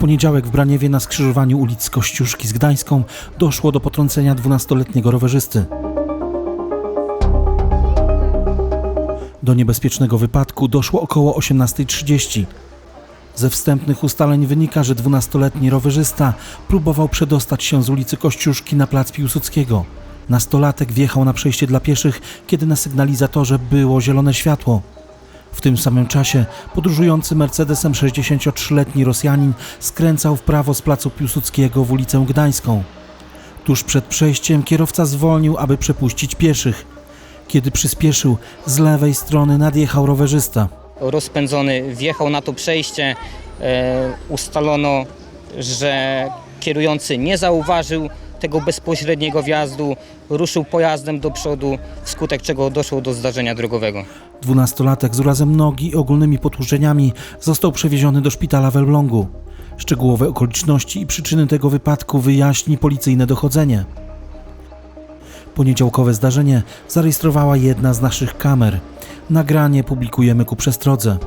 poniedziałek w Braniewie na skrzyżowaniu ulic Kościuszki z Gdańską doszło do potrącenia 12-letniego rowerzysty. Do niebezpiecznego wypadku doszło około 18.30. Ze wstępnych ustaleń wynika, że 12-letni rowerzysta próbował przedostać się z ulicy Kościuszki na plac Piłsudskiego. Nastolatek wjechał na przejście dla pieszych, kiedy na sygnalizatorze było zielone światło. W tym samym czasie podróżujący Mercedesem 63-letni Rosjanin skręcał w prawo z placu Piłsudskiego w ulicę Gdańską. Tuż przed przejściem kierowca zwolnił, aby przepuścić pieszych. Kiedy przyspieszył, z lewej strony nadjechał rowerzysta. rozpędzony wjechał na to przejście. E, ustalono, że kierujący nie zauważył tego bezpośredniego wjazdu, ruszył pojazdem do przodu, wskutek czego doszło do zdarzenia drogowego. Dwunastolatek z urazem nogi i ogólnymi potłuczeniami został przewieziony do szpitala w Elblągu. Szczegółowe okoliczności i przyczyny tego wypadku wyjaśni policyjne dochodzenie. Poniedziałkowe zdarzenie zarejestrowała jedna z naszych kamer. Nagranie publikujemy ku przestrodze.